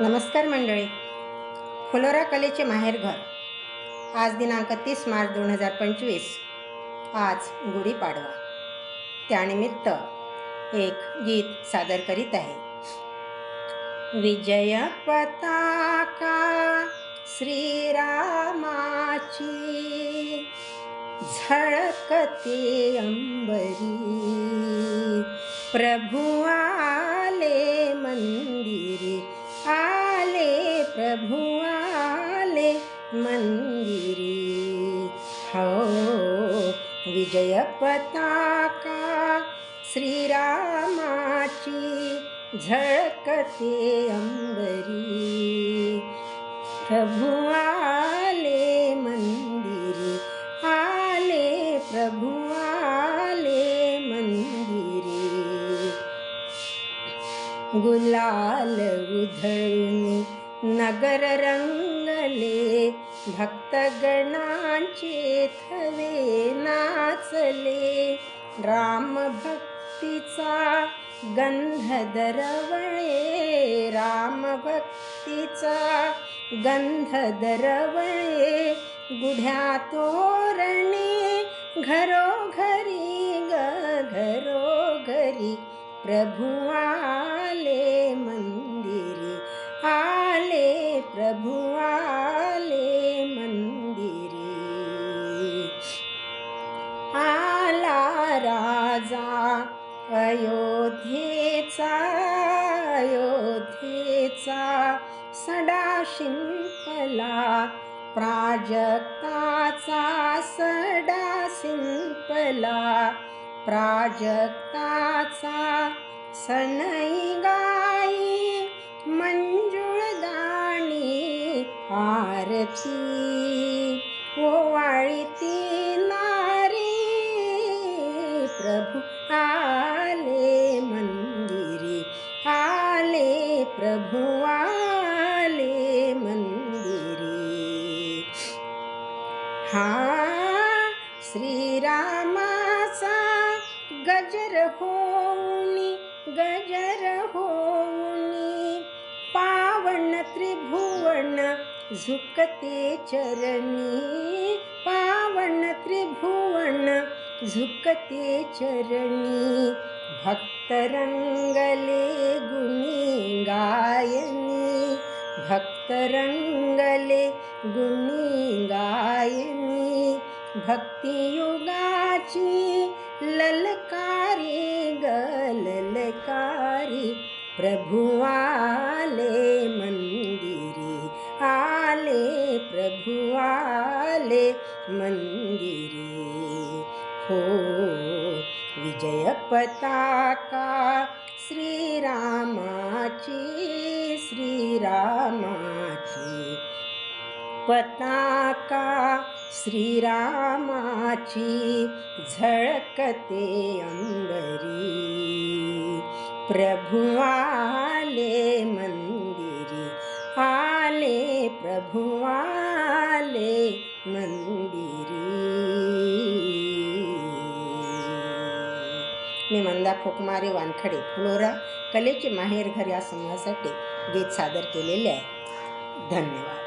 नमस्कार मंडळी. फुलोरा कलेचे माहेरघर आज दिनांक तीस मार्च दोन हजार पंचवीस. आज गुढीपाडवा त्यानिमित्त एक गीत सादर करीत आहे. विजय पताका श्रीरामाची झळकते अंबरी. प्रभु आले मंदिरी. प्रभु आले मंदिरी। हो विजय पताका श्रीरामाची झळकते अंबरी। प्रभु आले मंदिरी आले प्रभु आले मंदिरी। गुलाल उधळून नगर रंगले भक्तगणांचे थवे नाचले. राम भक्तीचा गंध दरवळे राम भक्तीचा गंध दरवळे. गुढ्या तोरणे घरोघरी ग घरोघरी प्रभु आले मंदिरी प्रभु आले मंदिरी आला राजा अयोध्येचा अयोध्येचा सडा शिंपला प्राजक्ताचा सडा शिंपला प्राजक्ताचा सनई गाई मंजू आरती ओवाळीती नारी प्रभु आले मंदिरी आले प्रभु आले मंदिरी. हा श्रीरामाचा गजर होऊनी गजर होऊनी झुकते चरणी पावन त्रिभुवन झुकते चरणी भक्तरंगले गुणी गायनी भक्तरंगले गुणी गायनी भक्तियुगाची ललकारी गललकारी प्रभुवाले मंदिरी. हो विजय पताका श्रीरामाची श्रीरामाची. पताका श्रीरामाची झळकते अंबरी. प्रभुवाले आले मंदिरी आले प्रभुवाले आले मंदिरी. मी मंदा फुकमारे वानखडे फुलोरा कलेचे माहेर घर या समूहासाठी गीत सादर केलेले आहे. धन्यवाद.